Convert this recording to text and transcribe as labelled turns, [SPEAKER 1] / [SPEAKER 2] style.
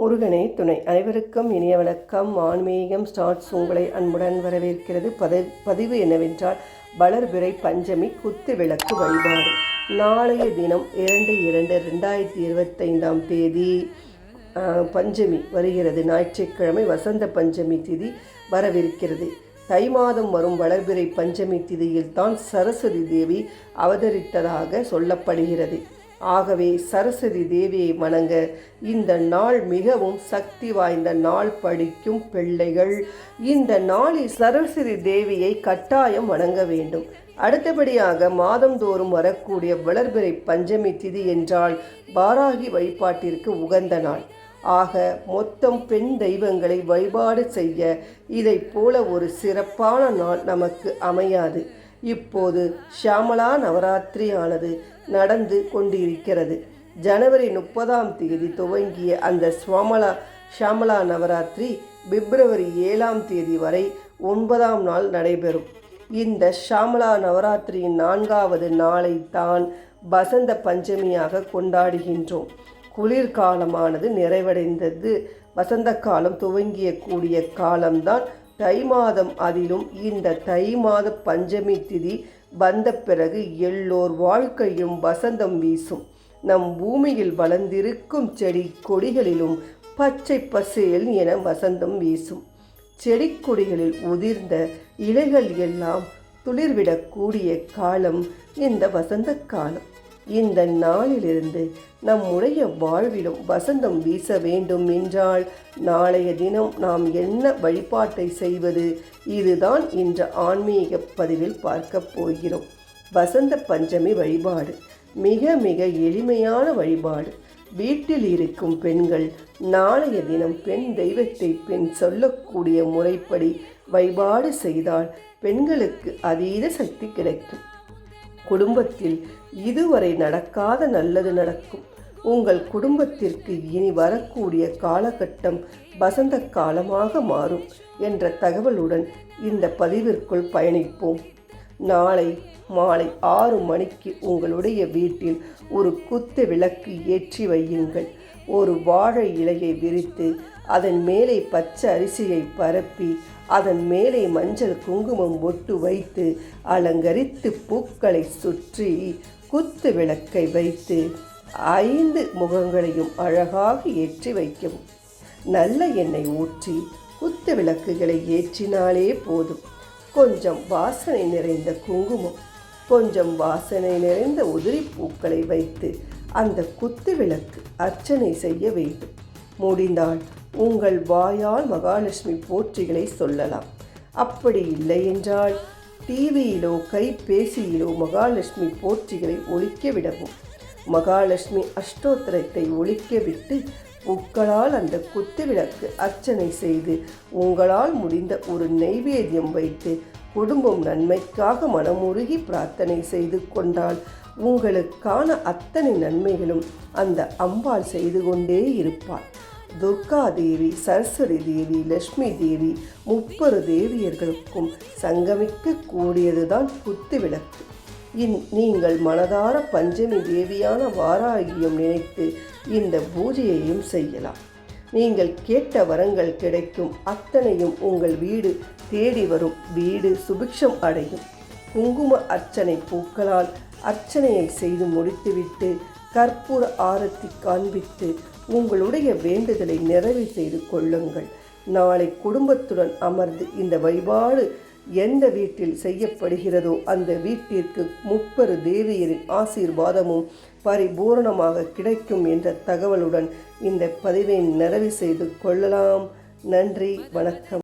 [SPEAKER 1] முருகனே துணை. அனைவருக்கும் இனிய வணக்கம். ஆன்மீகம் ஸ்டார்ட்ஸ் உங்களை அன்புடன் வரவேற்கிறது. பத பதிவு என்னவென்றால் வளர்பிறை பஞ்சமி குத்து விளக்கு வழிபாடு. நாளைய தினம் இரண்டு இரண்டு ரெண்டாயிரத்தி இருபத்தைந்தாம் தேதி பஞ்சமி வருகிறது. ஞாயிற்றுக்கிழமை வசந்த பஞ்சமி திதி வரவிருக்கிறது. தை மாதம் வரும் வளர்பிறை பஞ்சமி திதியில் தான் சரஸ்வதி தேவி அவதரித்ததாக சொல்லப்படுகிறது. ஆகவே சரஸ்வதி தேவியை வணங்க இந்த நாள் மிகவும் சக்தி வாய்ந்த நாள் படிக்கும் பிள்ளைகள். இந்த நாளில் சரஸ்வதி தேவியை கட்டாயம் வணங்க வேண்டும். அடுத்தபடியாக மாதந்தோறும் வரக்கூடிய வளர்பிறை பஞ்சமி திதி என்றால் பாராகி வழிபாட்டிற்கு உகந்த நாள். ஆக மொத்தம் பெண் தெய்வங்களை வழிபாடு செய்ய இதைப் போல ஒரு சிறப்பான நாள் நமக்கு அமையாது. இப்போது ஷியாமலா நவராத்திரி ஆனது நடந்து கொண்டிருக்கிறது. ஜனவரி முப்பதாம் தேதி துவங்கிய அந்த ஸ்வாமலா ஷியாமலா நவராத்திரி பிப்ரவரி ஏழாம் தேதி வரை ஒன்பதாம் நாள் நடைபெறும். இந்த ஷாமலா நவராத்திரியின் நான்காவது நாளை தான் பசந்த பஞ்சமியாக கொண்டாடுகின்றோம். குளிர்காலமானது நிறைவடைந்தது. வசந்த காலம் துவங்கிய கூடிய காலம்தான் தை மாதம் அதிலும் இந்த தை மாத பஞ்சமி திதி வந்த பிறகு எல்லோர் வாழ்க்கையும் வசந்தம் வீசும். நம் பூமியில் வளர்ந்திருக்கும் செடி கொடிகளிலும் பச்சை பசேல் என வசந்தம் வீசும். செடி கொடிகளில் உதிர்ந்த இலைகள் எல்லாம் துளிர்விடக்கூடிய காலம் இந்த வசந்த காலம். இந்த நாளிலிருந்து நம்முடைய வாழ்விலும் வசந்தம் வீச வேண்டும் என்றால் நாளைய தினம் நாம் என்ன வழிபாட்டை செய்வது? இதுதான் இன்று ஆன்மீக பதிவில் பார்க்க போகிறோம். வசந்த பஞ்சமி வழிபாடு மிக மிக எளிமையான வழிபாடு. வீட்டில் இருக்கும் பெண்கள் நாளைய தினம் பெண் தெய்வத்தை பெண் சொல்லக்கூடிய முறைப்படி வழிபாடு செய்தால் பெண்களுக்கு அதீத சக்தி கிடைக்கும். குடும்பத்தில் இதுவரை நடக்காத நல்லது நடக்கும். உங்கள் குடும்பத்திற்கு இனி வரக்கூடிய காலகட்டம் வசந்த காலமாக மாறும் என்ற தகவலுடன் இந்த பதிவிற்குள் பயணிப்போம். நாளை மாலை ஆறு மணிக்கு உங்களுடைய வீட்டில் ஒரு குத்து விளக்கு ஏற்றி வையுங்கள். ஒரு வாழை இலையை விரித்து அதன் மேலே பச்சை அரிசியை பரப்பி அதன் மேலே மஞ்சள் குங்குமம் ஒட்டு வைத்து அலங்கரித்து பூக்களை சுற்றி குத்து விளக்கை வைத்து ஐந்து முகங்களையும் அழகாக ஏற்றி வைக்கவும் நல்ல எண்ணெய் ஊற்றி குத்து விளக்குகளை ஏற்றினாலே போதும். கொஞ்சம் வாசனை நிறைந்த குங்குமம் கொஞ்சம் வாசனை நிறைந்த உதிரி பூக்களை வைத்து அந்த குத்து விளக்கு அர்ச்சனை செய்ய வேண்டும். முடிந்தால் உங்கள் வாயால் மகாலட்சுமி போற்றிகளை சொல்லலாம். அப்படி இல்லை என்றால் டிவியிலோ கைபேசியிலோ மகாலட்சுமி போற்றிகளை ஒழிக்க விடவும். மகாலட்சுமி அஷ்டோத்திரத்தை ஒழிக்க விட்டு உங்களால் அந்த குத்து விளக்கு அர்ச்சனை செய்து உங்களால் முடிந்த ஒரு நைவேத்தியம் வைத்து குடும்பம் நன்மைக்காக மனமுருகி பிரார்த்தனை செய்து கொண்டால் உங்களுக்கான அத்தனை நன்மைகளும் அந்த அம்பாள் செய்து கொண்டே இருப்பாள். துர்கா தேவி சரஸ்வதி தேவி லட்சுமி தேவி முப்பது தேவியர்களுக்கும் சங்கமிக்க கூடியதுதான் குத்து விளக்கு இன் நீங்கள் மனதார பஞ்சமி தேவியான வாராகியம் நினைத்து இந்த பூஜையையும் செய்யலாம். நீங்கள் கேட்ட வரங்கள் கிடைக்கும். அத்தனையும் உங்கள் வீடு தேடி வரும். வீடு சுபிக்ஷம் அடையும். குங்கும அர்ச்சனை பூக்களால் அர்ச்சனையை செய்து முடித்துவிட்டு கற்பூர ஆரத்தி காண்பித்து உங்களுடைய வேண்டுதலை நிறைவு செய்து கொள்ளுங்கள். நாளை குடும்பத்துடன் அமர்ந்து இந்த வழிபாடு எந்த வீட்டில் செய்யப்படுகிறதோ அந்த வீட்டிற்கு முப்பெரு தேவியரின் ஆசீர்வாதமும் பரிபூரணமாக கிடைக்கும் என்ற தகவலுடன் இந்த பதிவை நிறைவு செய்து கொள்ளலாம். நன்றி வணக்கம்.